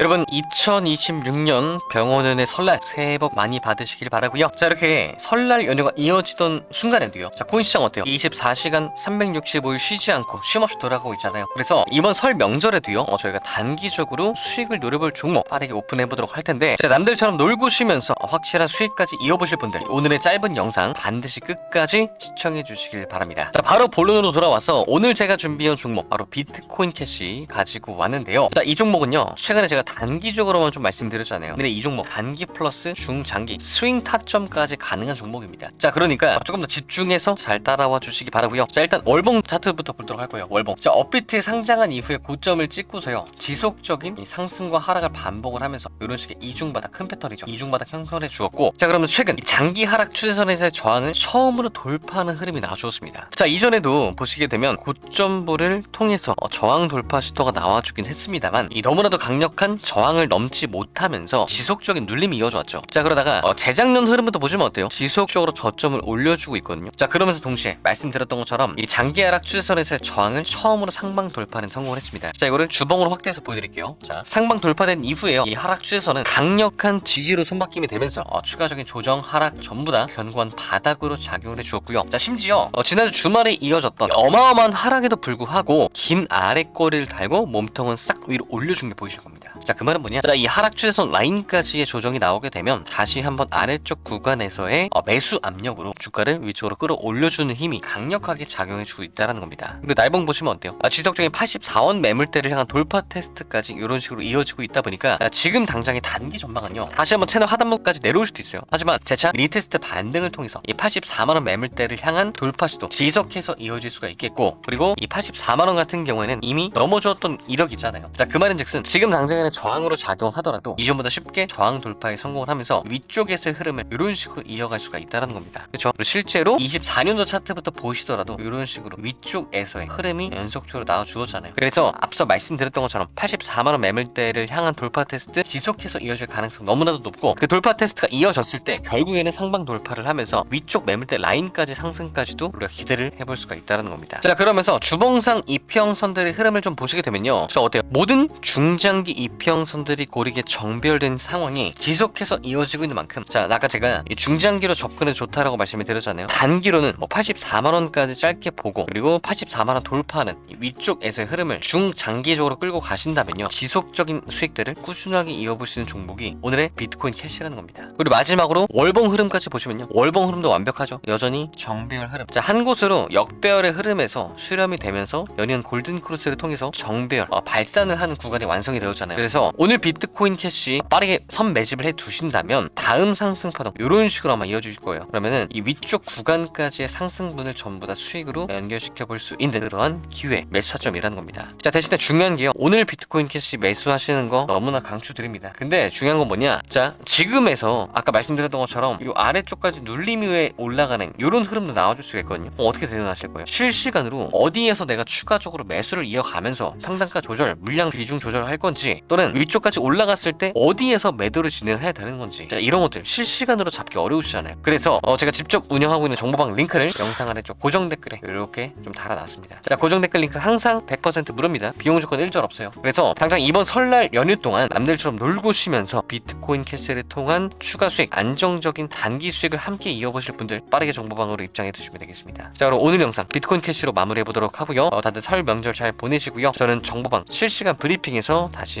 여러분 2026년 병원연의 설날 새해 복 많이 받으시길 바라고요. 자 이렇게 설날 연휴가 이어지던 순간에도요. 자 코인 시장 어때요? 24시간 365일 쉬지 않고 쉼없이 돌아가고 있잖아요. 그래서 이번 설 명절에도요. 어, 저희가 단기적으로 수익을 노려볼 종목 빠르게 오픈해 보도록 할 텐데 자, 남들처럼 놀고 쉬면서 확실한 수익까지 이어보실 분들 오늘의 짧은 영상 반드시 끝까지 시청해 주시길 바랍니다. 자 바로 본론으로 돌아와서 오늘 제가 준비한 종목 바로 비트코인 캐시 가지고 왔는데요. 자이 종목은요 최근에 제가 단기적으로만 좀 말씀드렸잖아요. 근데 이 종목 단기 플러스 중장기 스윙 타점까지 가능한 종목입니다. 자 그러니까 조금 더 집중해서 잘 따라와 주시기 바라고요. 자 일단 월봉 차트부터 보도록 할 거예요. 월봉. 자 업비트에 상장한 이후에 고점을 찍고서요 지속적인 이 상승과 하락을 반복을 하면서 이런 식의 이중바닥 큰 패턴이죠. 이중바닥 형성해 주었고 자 그러면 최근 이 장기 하락 추세선에서의 저항을 처음으로 돌파하는 흐름이 나와주었습니다. 자 이전에도 보시게 되면 고점부를 통해서 어, 저항 돌파 시도가 나와주긴 했습니다만 이 너무나도 강력한 저항을 넘지 못하면서 지속적인 눌림이 이어져 왔죠. 자 그러다가 어, 재작년 흐름부터 보시면 어때요? 지속적으로 저점을 올려주고 있거든요. 자 그러면서 동시에 말씀드렸던 것처럼 이 장기 하락 추세선에서의 저항을 처음으로 상방 돌파는 성공을 했습니다. 자 이거를 주봉으로 확대해서 보여드릴게요. 자 상방 돌파된 이후에요. 이 하락 추세선은 강력한 지지로 손바뀜이 되면서 어, 추가적인 조정 하락 전부 다 견고한 바닥으로 작용을 해주었고요. 자 심지어 어, 지난주 주말에 이어졌던 어마어마한 하락에도 불구하고 긴 아래 꼬리를 달고 몸통은 싹 위로 올려준 게 보이실 겁니다. 자그 말은 뭐냐? 자이 하락 추세선 라인까지의 조정이 나오게 되면 다시 한번 아래쪽 구간에서의 어, 매수 압력으로 주가를 위쪽으로 끌어올려주는 힘이 강력하게 작용해주고 있다는 겁니다. 그리고 날봉 보시면 어때요? 아, 지속적인 84원 매물대를 향한 돌파 테스트까지 이런 식으로 이어지고 있다 보니까 아, 지금 당장의 단기 전망은요. 다시 한번 채널 하단부까지 내려올 수도 있어요. 하지만 재차 리테스트 반등을 통해서 이 84만원 매물대를 향한 돌파 시도 지속해서 이어질 수가 있겠고 그리고 이 84만원 같은 경우에는 이미 넘어졌던 이력이잖아요. 자 그 말인즉슨 지금 당장에는 저항으로 작용하더라도 이전보다 쉽게 저항 돌파에 성공을 하면서 위쪽에서의 흐름을 이런 식으로 이어갈 수가 있다는 겁니다. 그렇죠? 실제로 24년도 차트부터 보시더라도 이런 식으로 위쪽에서의 흐름이 연속적으로 나와 주었잖아요. 그래서 앞서 말씀드렸던 것처럼 84만 원 매물대를 향한 돌파 테스트 지속해서 이어질 가능성 너무나도 높고 그 돌파 테스트가 이어졌을 때 결국에는 상방 돌파를 하면서 위쪽 매물대 라인까지 상승까지도 우리가 기대를 해볼 수가 있다는 겁니다. 자 그러면서 주봉상 이평선들의 흐름을 좀 보시게 되면요. 저 어때요? 모든 중장기 이평 선들이 고르게 정별된 상황이 지속해서 이어지고 있는 만큼 자 아까 제가 이 중장기로 접근해 좋다라고 말씀을 드렸잖아요. 단기로는 뭐 84만 원까지 짧게 보고 그리고 84만 원 돌파하는 이 위쪽에서의 흐름을 중장기적으로 끌고 가신다면요. 지속적인 수익들을 꾸준하게 이어볼 수 있는 종목이 오늘의 비트코인 캐시라는 겁니다. 그리고 마지막으로 월봉 흐름까지 보시면요. 월봉 흐름도 완벽하죠. 여전히 정배열 흐름. 자, 한 곳으로 역배열의 흐름에서 수렴이 되면서 연이은 골든 크로스를 통해서 정배열 어, 발산을 하는 구간이 완성이 되었잖아요. 그래서 오늘 비트코인 캐시 빠르게 선 매집을 해 두신다면 다음 상승 파동 이런 식으로 아마 이어질 거예요. 그러면은 이 위쪽 구간까지의 상승분을 전부 다 수익으로 연결시켜 볼 수 있는 그러한 기회 매수차점이라는 겁니다. 자 대신에 중요한 게요. 오늘 비트코인 캐시 매수하시는 거 너무나 강추드립니다. 근데 중요한 건 뭐냐? 자 지금에서 아까 말씀드렸던 것처럼 이 아래쪽까지 눌림 이후에 올라가는 이런 흐름도 나와줄 수가 있거든요. 어, 어떻게 대응하실 거예요? 실시간으로 어디에서 내가 추가적으로 매수를 이어가면서 평단가 조절, 물량 비중 조절할 건지 또는 위쪽까지 올라갔을 때 어디에서 매도를 진행해야 되는 건지 자, 이런 것들 실시간으로 잡기 어려우시잖아요. 그래서 어, 제가 직접 운영하고 있는 정보방 링크를 영상 아래 쪽 고정 댓글에 이렇게 좀 달아놨습니다. 자 고정 댓글 링크 항상 100% 무료입니다. 비용 조건 일절 없어요. 그래서 당장 이번 설날 연휴 동안 남들처럼 놀고 쉬면서 비트코인 캐시를 통한 추가 수익, 안정적인 단기 수익을 함께 이어보실 분들 빠르게 정보방으로 입장해 두시면 되겠습니다. 자 그럼 오늘 영상 비트코인 캐시로 마무리해 보도록 하고요. 어, 다들 설 명절 잘 보내시고요. 저는 정보방 실시간 브리핑에서 다시